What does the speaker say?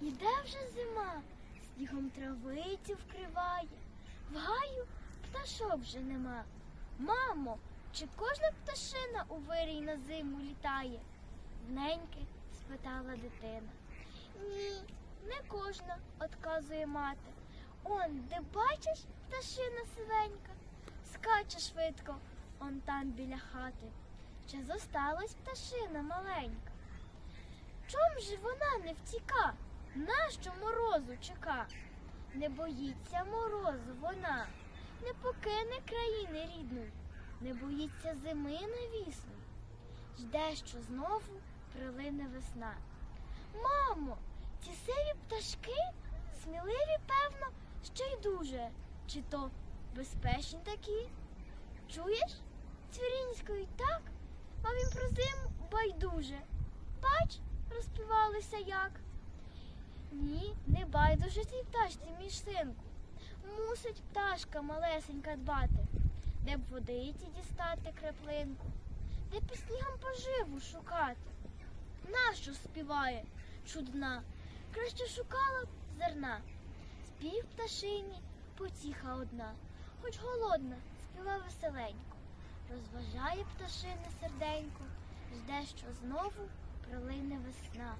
Іде вже зима, снігом травицю вкриває, в гаю пташок вже нема. Мамо, чи кожна пташина у вирій на зиму літає? Неньки спитала дитина. Ні, не кожна, отказує мати. Он, де бачиш пташина сивенька, скаче швидко, он там біля хати. Чи зосталась пташина маленька? Чом же вона не втіка? Нащо морозу чека? Не боїться морозу вона, не покине країни рідної, не боїться зими навісної. Жде, що знову прилине весна. Мамо, ці сиві пташки сміливі, певно, ще й дуже. Чи то безпечні такі? Чуєш? Цвірінською так, а він про зиму байдуже. Бач, розпівалися як. Ні, не байдуже цій пташці між синку. Мусить пташка малесенька дбати, де б водиці дістати краплинку, де під снігом поживу шукати. Нащо співає чудна? Краще шукала б зерна. Спів пташині потіха одна, хоч голодна, співа веселенько. Розважає пташине серденько, жде, що знову прилине весна.